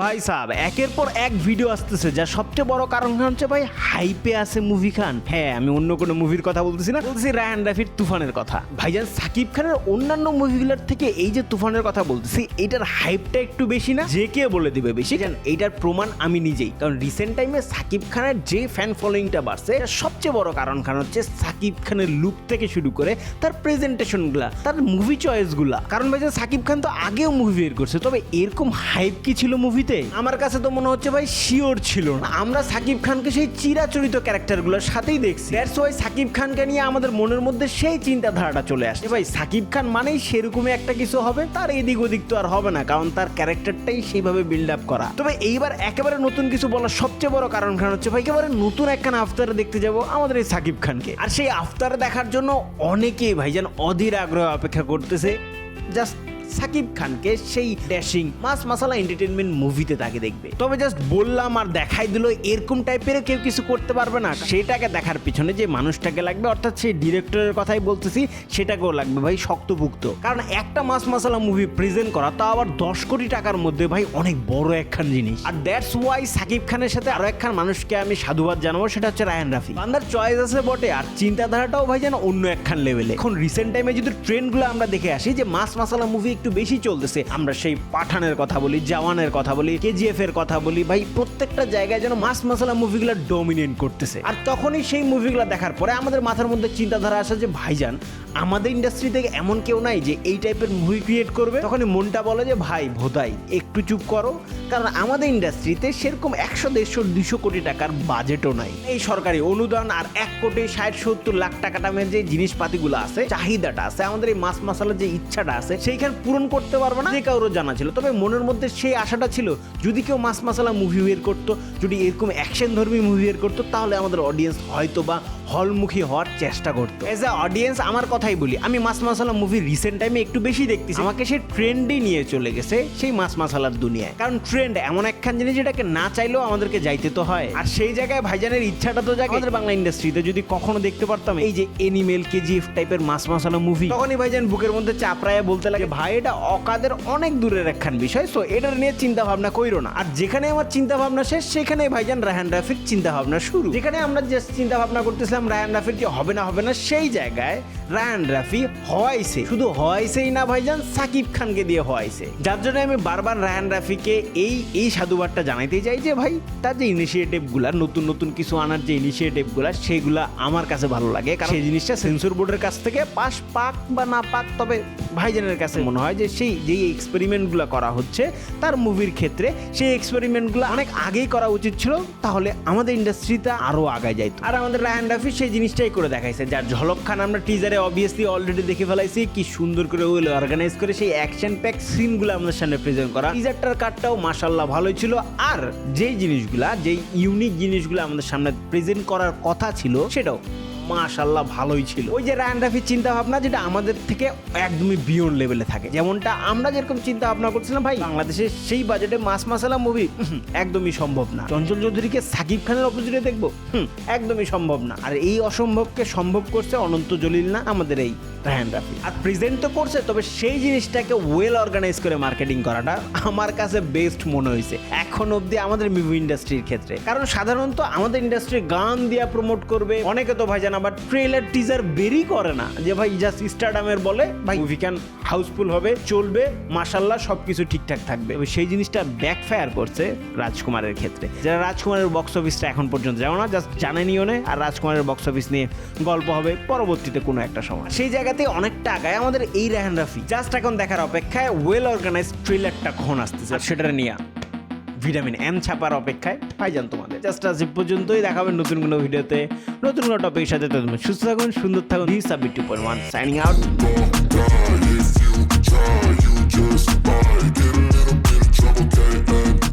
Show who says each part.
Speaker 1: ভাই সাহেব একের পর এক ভিডিও আসতেছে যা সবচেয়ে বড় কারণ হচ্ছে ভাই হাইপে আছে মুভি খান হ্যাঁ আমি অন্য কোনো মুভির কথা বলতেছি না বলতেছি রায়ান রাফির তুফানের কথা। ভাইজান সাকিব খানের অন্যান্য মুভিগুলোর থেকে এই যে তুফানের কথা বলতেছি এটার হাইপটা একটু বেশি না? যে কে বলে দিবে বেশি? জান এইটার প্রমাণ আমি নিজেই। কারণ রিসেন্ট টাইমে সাকিব খানের যে ফ্যান ফলোয়িংটা বাড়ছে এটার সবচেয়ে বড় কারণ কারণ হচ্ছে সাকিব খানের লুক থেকে শুরু করে তার প্রেজেন্টেশনগুলা তার মুভি চয়েসগুলা কারণ ভাইজান সাকিব খান তো আগেও মুভি বের করছে তবে এরকম হাইপ কি ছিল মুভিতে আমার কাছে তো মনে হচ্ছে ভাই শিওর ছিল না। আমরা সাকিব খানকে সেই চিরাচরিত ক্যারেক্টারগুলোর সাথেই দেখছি। দ্যাটস ওয়াই সাকিব খানকে নিয়ে আমাদের মনের মধ্যে সেই চিন্তাধারাটা চলে আসে ভাই, সাকিব খান মানেই সেরকমই একটা কিছু হবে, তার এদিক ওদিক তো আর হবে না, কারণ তার ক্যারেক্টারটাই সেইভাবে বিল্ড আপ করা। তবে এইবার একেবারে নতুন কিছু বলার সবচেয়ে বড় কারণ কারণ হচ্ছে ভাই, একেবারে নতুন একখানা আফতারে দেখতে যাব আমাদের এই সাকিব খানকে। আর সেই আফতার দেখার জন্য অনেকেই ভাইজান অধীর আগ্রহ অপেক্ষা করতেছে। জাস্ট সাকিব খানকে সেই ড্যাশিং মাস মাসালা এন্টারটেনমেন্ট মুভিতে তাকে দেখবে। তবে জাস্ট বললাম আর দেখাই দিল, এরকম টাইপের কেউ কিছু করতে পারবে না। সেটাকে দেখার পিছনে যে মানুষটাকে লাগবে, অর্থাৎ সেই ডিরেক্টরের কথাই বলতেছি, সেটাকেও লাগবে ভাই শক্তভুক্ত। কারণ একটা মাস মাসালা মুভি প্রেজেন্ট করা, তা আবার দশ কোটি টাকার মধ্যে ভাই অনেক বড় একখান জিনিস। আর দ্যাটস ওয়াই সাকিব খানের সাথে আরও একখান মানুষকে আমি সাধুবাদ জানাব, সেটা হচ্ছে রায়ান রাফি। বান্দার চয়েস আছে বটে, আর চিন্তাধারাটাও ভাই যেন অন্য একখান লেভেলে এখন রিসেন্ট টাইমে যদি ট্রেন্ডগুলো আমরা দেখে আসি, যে মাস মাসালা মুভি একটু বেশি চলতেছে। আমরা সেই পাঠানের কথা বলি, জওয়ানের কথা বলি কেজিএফ এর কথা বলি। ভাই, প্রত্যেকটা জায়গায় যেন মাস মাসালা মুভিগুলো ডমিনেট করতেছে। আর তখনই সেই মুভিগুলো দেখার পরে আমাদের মাথার মধ্যে চিন্তাধারা আসে যে, ভাইজান, আমাদের ইন্ডাস্ট্রি থেকে এমন কেউ নাই যে এই টাইপের মুভি ক্রিয়েট করবে? তখনই মনটা বলে যে, ভাই, ভোদাই, একটু চুপ করো। কারণ আমাদের ইন্ডাস্ট্রিতে সেরকম একশো, দেড়শো, দুশো কোটি টাকার বাজেটও নাই। এই সরকারি অনুদান আর এক কোটি ষাট, সত্তর লাখ টাকা দামের যে জিনিসপাতিগুলো আছে, চাহিদাটা আছে, আমাদের এই মাছ মশলার যে ইচ্ছাটা আছে, সেইখানে পূরণ করতে পারব না। যে কারোর জানা ছিল। তবে মনের মধ্যে সেই আশাটা ছিল, যদি কেউ মাস মাসালা মুভি বের করতো, যদি এরকম অ্যাকশন ধর্মী মুভি বের করতো, তাহলে আমাদের অডিয়েন্স হয়তো বা হলমুখী হওয়ার চেষ্টা করতো। এজ এ অডিয়েন্স আমার কথাই বলি, আমি মাস মাসালা মুভি রিসেন্ট টাইমে একটু বেশি দেখতেছি। আমাকে সে ট্রেন্ডই নিয়ে চলে গেছে সেই মাস মাসালার দুনিয়ায়। কারণ ট্রেন্ড এমন একখান জিনিস যেটাকে না চাইলেও আমাদেরকে যাইতে তো হয়। আর সেই জায়গায় ভাইজানের ইচ্ছাটা তো জাগে। আমাদের বাংলা ইন্ডাস্ট্রিতে যদি কখনো দেখতে পারতাম এই যে এনিমেল কেজিএফ টাইপের মাস মাসালা মুভি তখনই ভাইজান বুকের মধ্যে চাপড়ায় বলতে লাগে, ভাই, এটা অকাদের অনেক দূরের একখান বিষয় সো এটার নিয়ে চিন্তা ভাবনা কইরো না। আর যেখানে আমার চিন্তা ভাবনা শেষ সেখানে ভাইজান রাহান রাফির চিন্তা ভাবনা শুরু। যেখানে আমরা যে চিন্তা ভাবনা করতেছিলাম রায়ান রাফির কি হবে না হবে না সেই জায়গায় রায়ান রাফি হওয়াইছে। শুধু হওয়াইছেই না ভাইজান, সাকিব খানকে দিয়ে হওয়াইছে। যার জন্য আমি বারবার রায়ান রাফিকে এই এই সাধুবাদটা জানাইতে চাই যে ভাই, তার যে ইনিশিয়েটিভগুলা নতুন নতুন কিছু আনার যে ইনিশিয়েটিভগুলা সেগুলা আমার কাছে ভালো লাগে। কারণ সেই জিনিসটা সেন্সর বোর্ডের কাছ থেকে পাস পাক বা না পাক, তবে ভাইজানের কাছে মনে হয় যে সেই, যেই এক্সপেরিমেন্টগুলো করা হচ্ছে, তার মুভির ক্ষেত্রে সেই এক্সপেরিমেন্টগুলো অনেক আগেই করা উচিত ছিল, তাহলে আমাদের ইন্ডাস্ট্রিটা আরও আগায় যাইত। আর আমাদের রায়ান রাফি সেই জিনিসটাই করে দেখাইছে, যার ঝলক খান আমরা টিজারে অবভিয়াসলি অলরেডি দেখে ফেলাইছি, কি সুন্দর করে ওগুলো অর্গানাইজ করে সেই অ্যাকশন প্যাক সিনগুলো আমাদের সামনে প্রেজেন্ট করা। টিজারটার কার্ডটাও মাসাল্লাহ ভালোই ছিল, আর যেই জিনিসগুলা, যেই ইউনিক জিনিসগুলো আমাদের সামনে প্রেজেন্ট করার কথা ছিল, সেটাও। মাশাল্লাহ ভালোই ছিল। ওই যে রায়ান চিন্তা ভাবনা যেটা আমাদের থেকে একদমই বিয়ন লেভেলে থাকে। যেমনটা আমরা যেরকম চিন্তা ভাবনা করছিলাম, ভাই, বাংলাদেশে সেই বাজেটে মাস মাসালা মুভি একদমই সম্ভব না। চঞ্চল চৌধুরীকে সাকিব খানের অপোজিটে দেখব একদমই সম্ভব না। আর এই অসম্ভবকে সম্ভব করছে অনন্ত জলিল না, আমাদের এই আর প্রেজেন্ট তো করছে, তবে সেই জিনিসটাকে ওয়েল অর্গানাইজ করে মার্কেটিং করাটা আমার কাছে বেস্ট মনে হয়েছে। এখন অবধি আমাদের মুভি ইন্ডাস্ট্রির ক্ষেত্রে। কারণ সাধারণত আমাদের ইন্ডাস্ট্রি গান দিয়া প্রমোট করবে, অনেকে তো ভাই জানা বাট ট্রেলার টিজার বেরই করে না। যে ভাই জাস্ট স্টারডামের বলে, ভাই মুভি ক্যান হাউসফুল হবে, চলবে মাসাল্লাহ সব কিছু ঠিকঠাক থাকবে। সেই জিনিসটা ব্যাকফায়ার করছে রাজকুমারের ক্ষেত্রে। যারা রাজকুমারের বক্স অফিসটা এখন পর্যন্ত যেমন না জাস্ট জানেনিও নেই আর রাজকুমারের বক্স অফিস নিয়ে গল্প হবে পরবর্তীতে কোনো একটা সময়। সেই জায়গাতে অনেকটা আগায় আমাদের এই রেহান রাফি। জাস্ট এখন দেখার অপেক্ষায় ওয়েল অর্গানাইজ ট্রেলারটা কখন আসতেছে। সেটা নিয়ে ভিটামিন এম ছাপার অপেক্ষায় ভাইজান তোমাদের। জাস্ট আজ পর্যন্তই দেখাবেন নতুন কোনো ভিডিওতে। নতুন কোনো টপিকের সাথে তুমি সুস্থ থাকুন, সুন্দর থাকুন। This সাবিট two point one signing out